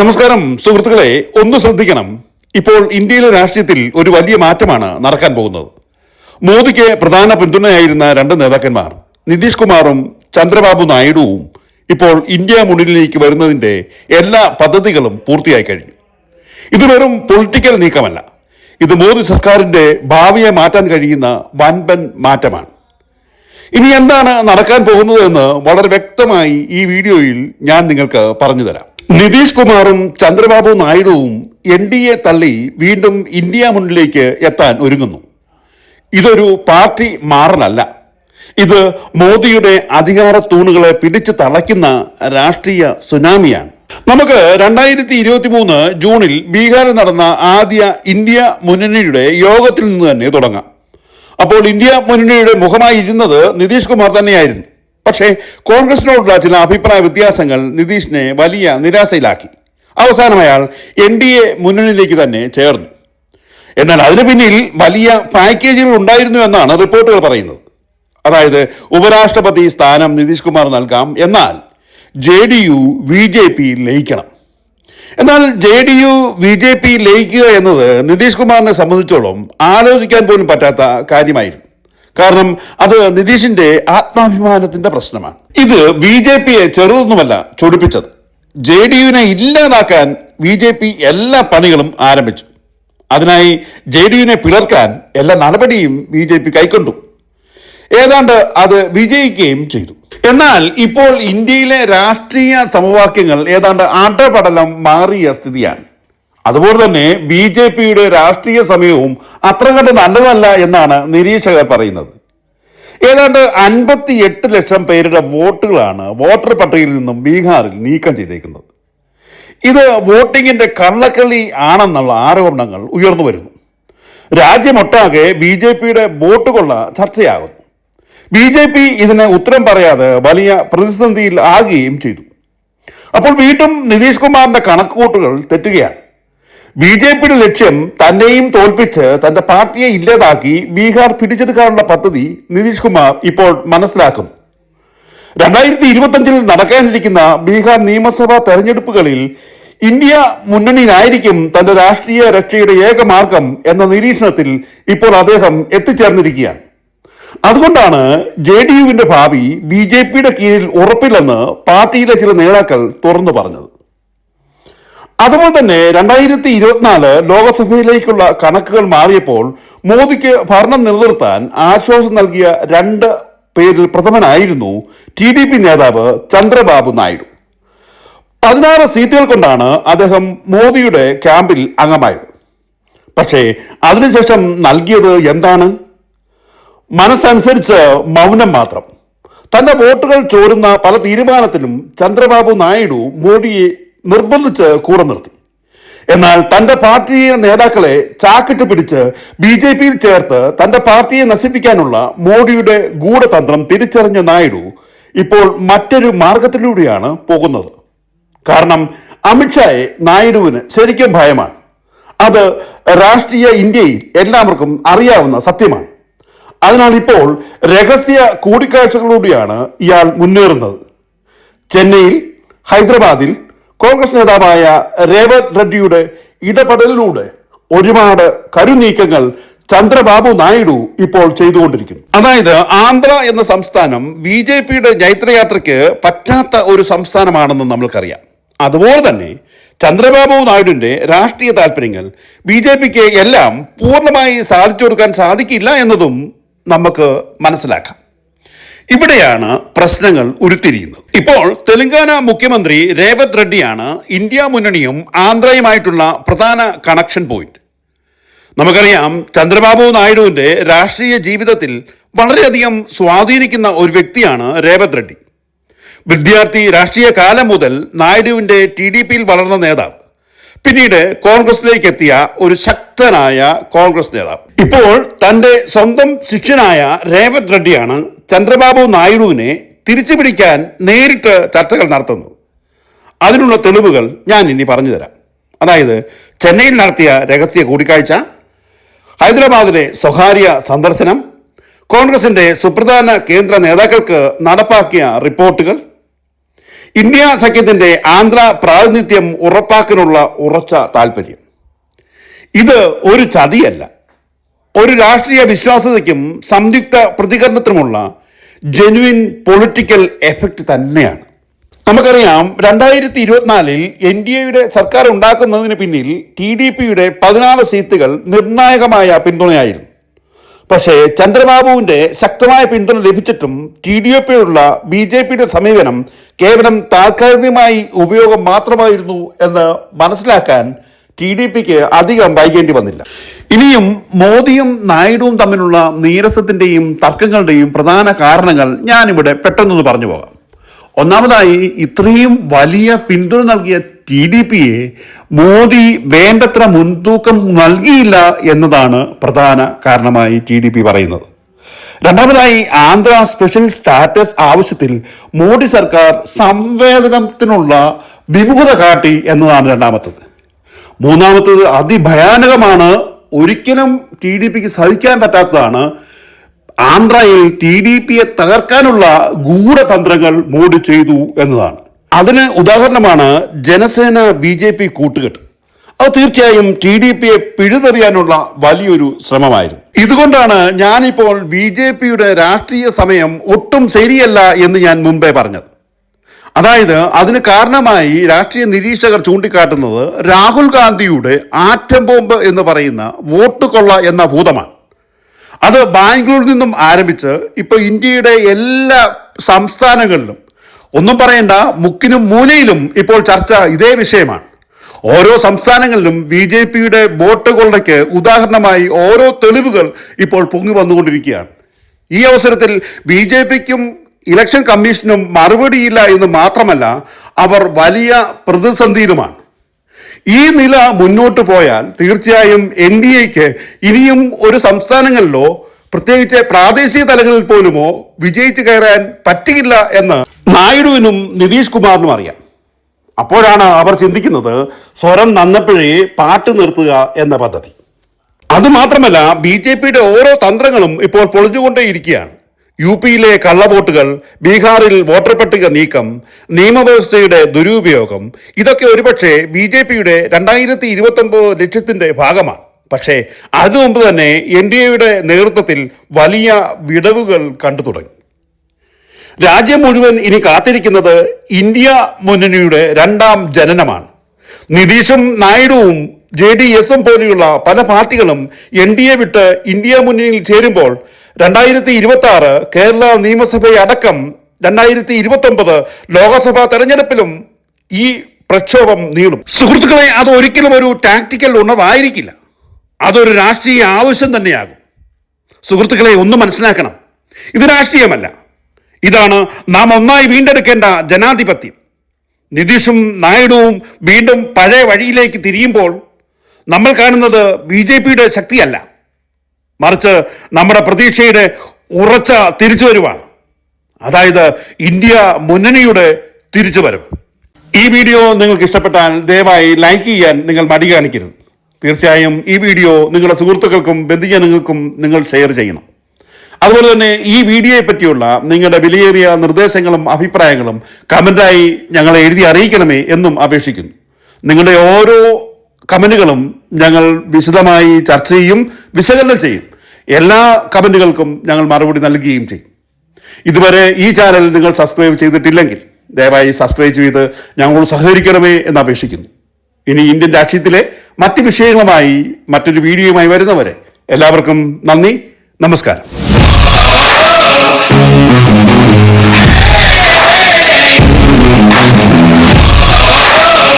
നമസ്കാരം സുഹൃത്തുക്കളെ ഒന്ന് ശ്രദ്ധിക്കണം. ഇപ്പോൾ ഇന്ത്യയിലെ രാഷ്ട്രീയത്തിൽ ഒരു വലിയ മാറ്റമാണ് നടക്കാൻ പോകുന്നത്. മോദിക്ക് പ്രധാന പിന്തുണയായിരുന്ന രണ്ട് നേതാക്കന്മാർ നിതീഷ് കുമാറും ചന്ദ്രബാബു നായിഡുവും ഇപ്പോൾ ഇന്ത്യ മുന്നിലേക്ക് വരുന്നതിന്റെ എല്ലാ പദ്ധതികളും പൂർത്തിയായി കഴിഞ്ഞു. ഇത് വെറും പൊളിറ്റിക്കൽ നീക്കമല്ല. ഇത് മോദി സർക്കാരിന്റെ ഭാവിയെ മാറ്റാൻ കഴിയുന്ന വൻപൻ മാറ്റമാണ്. ഇനി എന്താണ് നടക്കാൻ പോകുന്നത് എന്ന് വളരെ വ്യക്തമായി ഈ വീഡിയോയിൽ ഞാൻ നിങ്ങൾക്ക് പറഞ്ഞു തരാം. നിതീഷ് കുമാറും ചന്ദ്രബാബു നായിഡുവും എൻ ഡി എ തള്ളി വീണ്ടും ഇന്ത്യ മുന്നിലേക്ക് എത്താൻ ഒരുങ്ങുന്നു. ഇതൊരു പാർട്ടി മാറലല്ല. ഇത് മോദിയുടെ അധികാര തൂണുകളെ പിടിച്ചു തളയ്ക്കുന്ന രാഷ്ട്രീയ സുനാമിയാണ്. നമുക്ക് രണ്ടായിരത്തി ഇരുപത്തി മൂന്ന് ജൂണിൽ ബീഹാറിൽ നടന്ന ആദ്യ ഇന്ത്യ മുന്നണിയുടെ യോഗത്തിൽ നിന്ന് തന്നെ തുടങ്ങാം. അപ്പോൾ ഇന്ത്യ മുന്നണിയുടെ മുഖമായി ഇരുന്നത് നിതീഷ് കുമാർ തന്നെയായിരുന്നു. പക്ഷേ കോൺഗ്രസിനോടുള്ള ചില അഭിപ്രായ വ്യത്യാസങ്ങൾ നിതീഷിനെ വലിയ നിരാശയിലാക്കി. അവസാനം അയാൾ എൻ ഡി എ മുന്നണിയിലേക്ക് തന്നെ ചേർന്നു. എന്നാൽ അതിനു പിന്നിൽ വലിയ പാക്കേജുകൾ ഉണ്ടായിരുന്നു എന്നാണ് റിപ്പോർട്ടുകൾ പറയുന്നത്. അതായത് ഉപരാഷ്ട്രപതി സ്ഥാനം നിതീഷ് കുമാർ നൽകാം എന്നാൽ J D U B J P ലയിക്കണം. എന്നാൽ J D U B J P ലയിക്കുക എന്നത് നിതീഷ് കുമാറിനെ സംബന്ധിച്ചോളം ആലോചിക്കാൻ പോലും പറ്റാത്ത കാര്യമായിരുന്നു. കാരണം അത് നിതീഷിന്റെ ആത്മാഭിമാനത്തിന്റെ പ്രശ്നമാണ്. ഇത് ബി ജെ പിയെ ചെറുതൊന്നുമല്ല ചൊടിപ്പിച്ചത്. ജെ ഡി യുവിനെ ഇല്ലാതാക്കാൻ ബി ജെ പി എല്ലാ പണികളും ആരംഭിച്ചു. അതിനായി ജെ ഡി യുവിനെ പിളർക്കാൻ എല്ലാ നടപടിയും ബി ജെ പി കൈക്കൊണ്ടു. ഏതാണ്ട് അത് വിജയിക്കുകയും ചെയ്തു. എന്നാൽ ഇപ്പോൾ ഇന്ത്യയിലെ രാഷ്ട്രീയ സമവാക്യങ്ങൾ ഏതാണ്ട് ആട്ടപടലം മാറിയ സ്ഥിതിയാണ്. അതുപോലെ തന്നെ ബി ജെ പിയുടെ രാഷ്ട്രീയ സമയവും അത്ര കണ്ട് നല്ലതല്ല എന്നാണ് നിരീക്ഷകർ പറയുന്നത്. ഏതാണ്ട് അൻപത്തി എട്ട് ലക്ഷം പേരുടെ വോട്ടുകളാണ് വോട്ടർ പട്ടികയിൽ നിന്നും ബീഹാറിൽ നീക്കം ചെയ്തേക്കുന്നത്. ഇത് വോട്ടിങ്ങിന്റെ കള്ളക്കളി ആണെന്നുള്ള ആരോപണങ്ങൾ ഉയർന്നു വരുന്നു. രാജ്യമൊട്ടാകെ ബി ജെ പിയുടെ വോട്ട് കൊള്ള ചർച്ചയാകുന്നു. ബി ജെ പി ഇതിന് ഉത്തരം പറയാതെ വലിയ പ്രതിസന്ധിയിൽ ആകുകയും ചെയ്തു. അപ്പോൾ വീണ്ടും നിതീഷ് കുമാറിന്റെ കണക്കുകൂട്ടുകൾ തെറ്റുകയാണ്. ബി ജെ പിയുടെ ലക്ഷ്യം തന്നെയും തോൽപ്പിച്ച് തന്റെ പാർട്ടിയെ ഇല്ലാതാക്കി ബീഹാർ പിടിച്ചെടുക്കാനുള്ള പദ്ധതി നിതീഷ് കുമാർ ഇപ്പോൾ മനസ്സിലാക്കും. രണ്ടായിരത്തി ഇരുപത്തഞ്ചിൽ നടക്കാനിരിക്കുന്ന ബീഹാർ നിയമസഭാ തെരഞ്ഞെടുപ്പുകളിൽ ഇന്ത്യ മുന്നണിയിലായിരിക്കും തന്റെ രാഷ്ട്രീയ രക്ഷയുടെ ഏക മാർഗം എന്ന നിരീക്ഷണത്തിൽ ഇപ്പോൾ അദ്ദേഹം എത്തിച്ചേർന്നിരിക്കുകയാണ്. അതുകൊണ്ടാണ് ജെ ഡി യുവിന്റെ ഭാവി ബി ജെ പിയുടെ കീഴിൽ ഉറപ്പില്ലെന്ന് പാർട്ടിയിലെ ചില നേതാക്കൾ തുറന്നു പറഞ്ഞത്. അതുപോലെ തന്നെ രണ്ടായിരത്തി ഇരുപത്തിനാല് ലോകസഭയിലേക്കുള്ള കണക്കുകൾ മാറിയപ്പോൾ മോദിക്ക് ഭരണം നിലനിർത്താൻ ആശ്വാസം നൽകിയ രണ്ട് പേരിൽ പ്രഥമനായിരുന്നു ടി ഡി പി നേതാവ് ചന്ദ്രബാബു നായിഡു. പതിനാറ് സീറ്റുകൾ കൊണ്ടാണ് അദ്ദേഹം മോദിയുടെ ക്യാമ്പിൽ അംഗമായത്. പക്ഷേ അതിനുശേഷം നൽകിയത് എന്താണ്? മനസ്സനുസരിച്ച് മൗനം മാത്രം. തന്റെ വോട്ടുകൾ ചോരുന്ന പല തീരുമാനത്തിനും ചന്ദ്രബാബു നായിഡു മോഡിയെ നിർബന്ധിച്ച് കൂടെ നിർത്തി. എന്നാൽ തന്റെ പാർട്ടി നേതാക്കളെ ചാക്കിട്ട് പിടിച്ച് ബി ജെ പിയിൽ ചേർത്ത് തന്റെ പാർട്ടിയെ നശിപ്പിക്കാനുള്ള മോഡിയുടെ ഗൂഢതന്ത്രം തിരിച്ചറിഞ്ഞ നായിഡു ഇപ്പോൾ മറ്റൊരു മാർഗത്തിലൂടെയാണ് പോകുന്നത്. കാരണം അമിത്ഷായെ നായിഡുവിന് ശരിക്കും ഭയമാണ്. അത് രാഷ്ട്രീയ ഇന്ത്യയിൽ എല്ലാവർക്കും അറിയാവുന്ന സത്യമാണ്. അതിനാൽ ഇപ്പോൾ രഹസ്യ കൂടിക്കാഴ്ചകളിലൂടെയാണ് ഇയാൾ മുന്നേറുന്നത്. ചെന്നൈയിൽ ഹൈദരാബാദിൽ കോൺഗ്രസ് നേതാവായ രേവത് റെഡ്ഡിയുടെ ഇടപെടലിലൂടെ ഒരുപാട് കരുനീക്കങ്ങൾ ചന്ദ്രബാബു നായിഡു ഇപ്പോൾ ചെയ്തുകൊണ്ടിരിക്കുന്നു. അതായത് ആന്ധ്ര എന്ന സംസ്ഥാനം ബി ജെ പിയുടെ ജൈത്രയാത്രയ്ക്ക് പറ്റാത്ത ഒരു സംസ്ഥാനമാണെന്ന് നമ്മൾക്കറിയാം. അതുപോലെ തന്നെ ചന്ദ്രബാബു നായിഡുവിന്റെ രാഷ്ട്രീയ താല്പര്യങ്ങൾ ബി ജെ പിക്ക് എല്ലാം പൂർണമായി സാധിച്ചു കൊടുക്കാൻ സാധിക്കില്ല എന്നതും നമുക്ക് മനസ്സിലാക്കാം. ഇവിടെയാണ് പ്രശ്നങ്ങൾ ഉരുത്തിരിയുന്നത്. ഇപ്പോൾ തെലങ്കാന മുഖ്യമന്ത്രി രേവത് റെഡ്ഡിയാണ് ഇന്ത്യ മുന്നണിയും ആന്ധ്രയുമായിട്ടുള്ള പ്രധാന കണക്ഷൻ പോയിന്റ് നമുക്കറിയാം ചന്ദ്രബാബു നായിഡുവിന്റെ രാഷ്ട്രീയ ജീവിതത്തിൽ വളരെയധികം സ്വാധീനിക്കുന്ന ഒരു വ്യക്തിയാണ് രേവത് റെഡ്ഡി. വിദ്യാർത്ഥി രാഷ്ട്രീയ കാലം മുതൽ നായിഡുവിന്റെ ടി ഡി പിയിൽ വളർന്ന നേതാവ്. പിന്നീട് കോൺഗ്രസിലേക്ക് എത്തിയ ഒരു ശക്തനായ കോൺഗ്രസ് നേതാവ്. ഇപ്പോൾ തന്റെ സ്വന്തം ശിഷ്യനായ രേവത് റെഡ്ഡിയാണ് ചന്ദ്രബാബു നായിഡുവിനെ തിരിച്ചു പിടിക്കാൻ നേരിട്ട് ചർച്ചകൾ നടത്തുന്നു. അതിനുള്ള തെളിവുകൾ ഞാൻ ഇനി പറഞ്ഞു തരാം. അതായത് ചെന്നൈയിൽ നടത്തിയ രഹസ്യ കൂടിക്കാഴ്ച ഹൈദരാബാദിലെ സ്വകാര്യ സന്ദർശനം കോൺഗ്രസിന്റെ സുപ്രധാന കേന്ദ്ര നേതാക്കൾക്ക് നടപ്പാക്കിയ റിപ്പോർട്ടുകൾ ഇന്ത്യ സഖ്യത്തിന്റെ ആന്ധ്ര പ്രാതിനിധ്യം ഉറപ്പാക്കാനുള്ള ഉറച്ച താല്പര്യം ഇത് ഒരു ചതിയല്ല. ഒരു രാഷ്ട്രീയ വിശ്വാസ്യതയ്ക്കും സംയുക്ത പ്രതികരണത്തിനുമുള്ള ജെനുവിൻ പൊളിറ്റിക്കൽ എഫക്റ്റ് തന്നെയാണ്. നമുക്കറിയാം രണ്ടായിരത്തി ഇരുപത്തിനാലിൽ എൻ ഡി എയുടെ സർക്കാർ ഉണ്ടാക്കുന്നതിന് പിന്നിൽ ടി ഡി പിയുടെ പതിനാല് സീറ്റുകൾ നിർണായകമായ പിന്തുണയായിരുന്നു. പക്ഷേ ചന്ദ്രബാബുവിന്റെ ശക്തമായ പിന്തുണ ലഭിച്ചിട്ടും ടി ഡി എഫിലുള്ള ബി ജെ പിയുടെ സമീപനം കേവലം താൽക്കാലികമായി ഉപയോഗം മാത്രമായിരുന്നു എന്ന് മനസ്സിലാക്കാൻ ടി ഡി പിക്ക് അധികം വൈകേണ്ടി വന്നില്ല. ഇനിയും മോദിയും നായിഡുവും തമ്മിലുള്ള നീരസത്തിന്റെയും തർക്കങ്ങളുടെയും പ്രധാന കാരണങ്ങൾ ഞാനിവിടെ പെട്ടെന്നൊന്ന് പറഞ്ഞു പോകാം. ഒന്നാമതായി ഇത്രയും വലിയ പിന്തുണ നൽകിയ ടി ഡി പിയെ മോദി വേണ്ടത്ര മുൻതൂക്കം നൽകിയില്ല എന്നതാണ് പ്രധാന കാരണമായി ടി ഡി പി പറയുന്നത്. രണ്ടാമതായി ആന്ധ്ര സ്പെഷ്യൽ സ്റ്റാറ്റസ് ആവശ്യത്തിൽ മോദി സർക്കാർ സംവേദനത്തിനുള്ള വിമുഖത കാട്ടി എന്നതാണ് രണ്ടാമത്തത്. മൂന്നാമത്തത് അതിഭയാനകമാണ് ഒരിക്കലും ടി ഡി പിക്ക് സഹിക്കാൻ പറ്റാത്തതാണ്. ആന്ധ്രയിൽ ടി ഡി പിയെ തകർക്കാനുള്ള ഗൂഢതന്ത്രങ്ങൾ മോഡി ചെയ്തു എന്നതാണ്. അതിന് ഉദാഹരണമാണ് ജനസേന ബി ജെ പി കൂട്ടുകെട്ട്. അത് തീർച്ചയായും ടി ഡി പിയെ പിഴുതെറിയാനുള്ള വലിയൊരു ശ്രമമായിരുന്നു. ഇതുകൊണ്ടാണ് ഞാനിപ്പോൾ ബി ജെ പിയുടെ രാഷ്ട്രീയ സമയം ഒട്ടും ശരിയല്ല എന്ന് ഞാൻ മുമ്പേ പറഞ്ഞത്. അതായത് അതിന് കാരണമായി രാഷ്ട്രീയ നിരീക്ഷകർ ചൂണ്ടിക്കാട്ടുന്നത് രാഹുൽ ഗാന്ധിയുടെ ആറ്റം ബോംബ് എന്ന് പറയുന്ന വോട്ട് കൊള്ള എന്ന ഭൂതമാണ്. അത് ബാംഗ്ലൂരിൽ നിന്നും ആരംഭിച്ച് ഇപ്പോൾ ഇന്ത്യയുടെ എല്ലാ സംസ്ഥാനങ്ങളിലും ഒന്നും പറയണ്ട മുക്കിനും മൂലയിലും ഇപ്പോൾ ചർച്ച ഇതേ വിഷയമാണ്. ഓരോ സംസ്ഥാനങ്ങളിലും ബി ജെ പിയുടെ വോട്ട് കൊള്ളയ്ക്ക് ഉദാഹരണമായി ഓരോ തെളിവുകൾ ഇപ്പോൾ പൊങ്ങി വന്നുകൊണ്ടിരിക്കുകയാണ്. ഈ അവസരത്തിൽ ബി ജെ പിക്കും ഇലക്ഷൻ കമ്മീഷനും മറുപടിയില്ല എന്ന് മാത്രമല്ല അവർ വലിയ പ്രതിസന്ധിയിലുമാണ്. ഈ നില മുന്നോട്ട് പോയാൽ തീർച്ചയായും എൻ ഡി എക്ക് ഇനിയും ഒരു സംസ്ഥാനങ്ങളിലോ പ്രത്യേകിച്ച് പ്രാദേശിക തലങ്ങളിൽ പോലുമോ വിജയിച്ചു കയറാൻ പറ്റില്ല എന്ന് നായിഡുവിനും നിതീഷ് കുമാറിനും അറിയാം. അപ്പോഴാണ് അവർ ചിന്തിക്കുന്നത് സ്വരം നന്നപ്പോഴേ പാട്ട് നിർത്തുക എന്ന പദ്ധതി. അതുമാത്രമല്ല ബി ജെ പിയുടെ ഓരോ തന്ത്രങ്ങളും ഇപ്പോൾ പൊളിഞ്ഞുകൊണ്ടേയിരിക്കുകയാണ്. യു പിയിലെ കള്ളവോട്ടുകൾ ബീഹാറിൽ വോട്ടർ പട്ടിക നീക്കം നിയമവ്യവസ്ഥയുടെ ദുരുപയോഗം ഇതൊക്കെ ഒരുപക്ഷെ ബി ജെ പിയുടെ രണ്ടായിരത്തി ഇരുപത്തൊമ്പത് ലക്ഷ്യത്തിന്റെ ഭാഗമാണ്. പക്ഷേ അതിനു മുമ്പ് തന്നെ എൻ ഡി എയുടെ നേതൃത്വത്തിൽ വലിയ വിടവുകൾ കണ്ടു തുടങ്ങി. രാജ്യം മുഴുവൻ ഇനി കാത്തിരിക്കുന്നത് ഇന്ത്യ മുന്നണിയുടെ രണ്ടാം ജനനമാണ്. നിതീഷും നായിഡുവും ജെ ഡി എസും പോലെയുള്ള പല പാർട്ടികളും എൻ ഡി എ വിട്ട് ഇന്ത്യ മുന്നണിയിൽ ചേരുമ്പോൾ രണ്ടായിരത്തി ഇരുപത്തി ആറ് കേരള നിയമസഭയടക്കം രണ്ടായിരത്തി ഇരുപത്തി ഒമ്പത് ലോക്സഭാ തെരഞ്ഞെടുപ്പിലും ഈ പ്രക്ഷോഭം നീളും. സുഹൃത്തുക്കളെ അത് ഒരിക്കലും ഒരു ടാക്ടിക്കൽ ഉണർവായിരിക്കില്ല. അതൊരു രാഷ്ട്രീയ ആവശ്യം തന്നെയാകും. സുഹൃത്തുക്കളെ ഒന്ന് മനസ്സിലാക്കണം. ഇത് രാഷ്ട്രീയമല്ല. ഇതാണ് നാം ഒന്നായി വീണ്ടെടുക്കേണ്ട ജനാധിപത്യം. നിതീഷും നായിഡുവും വീണ്ടും പഴയ വഴിയിലേക്ക് തിരിയുമ്പോൾ നമ്മൾ കാണുന്നത് ബി ജെ പിയുടെ ശക്തിയല്ല. മറിച്ച് നമ്മുടെ പ്രതീക്ഷയുടെ ഉറച്ച തിരിച്ചുവരവാണ്. അതായത് ഇന്ത്യ മുന്നണിയുടെ തിരിച്ചുവരവ്. ഈ വീഡിയോ നിങ്ങൾക്ക് ഇഷ്ടപ്പെട്ടാൽ ദയവായി ലൈക്ക് ചെയ്യാൻ നിങ്ങൾ മടി കാണിക്കരുത്. തീർച്ചയായും ഈ വീഡിയോ നിങ്ങളുടെ സുഹൃത്തുക്കൾക്കും ബന്ധുജനങ്ങൾക്കും നിങ്ങൾ ഷെയർ ചെയ്യണം. അതുപോലെ തന്നെ ഈ വീഡിയോയെ പറ്റിയുള്ള നിങ്ങളുടെ വിലയേറിയ നിർദ്ദേശങ്ങളും അഭിപ്രായങ്ങളും കമന്റായി ഞങ്ങളെ എഴുതി അറിയിക്കണമേ എന്നും അപേക്ഷിക്കുന്നു. നിങ്ങളുടെ ഓരോ കമന്റുകളും ഞങ്ങൾ വിശദമായി ചർച്ച ചെയ്യും വിശകലനം ചെയ്യും. എല്ലാ കമന്റുകൾക്കും ഞങ്ങൾ മറുപടി നൽകുകയും ചെയ്യും. ഇതുവരെ ഈ ചാനൽ നിങ്ങൾ സബ്സ്ക്രൈബ് ചെയ്തിട്ടില്ലെങ്കിൽ ദയവായി സബ്സ്ക്രൈബ് ചെയ്ത് ഞങ്ങളോട് സഹകരിക്കണമേ എന്ന് അപേക്ഷിക്കുന്നു. ഇനി ഇന്ത്യൻ രാഷ്ട്രീയത്തിലെ മറ്റ് വിഷയങ്ങളുമായി മറ്റൊരു വീഡിയോയുമായി വരുന്നവരെ എല്ലാവർക്കും നന്ദി നമസ്കാരം.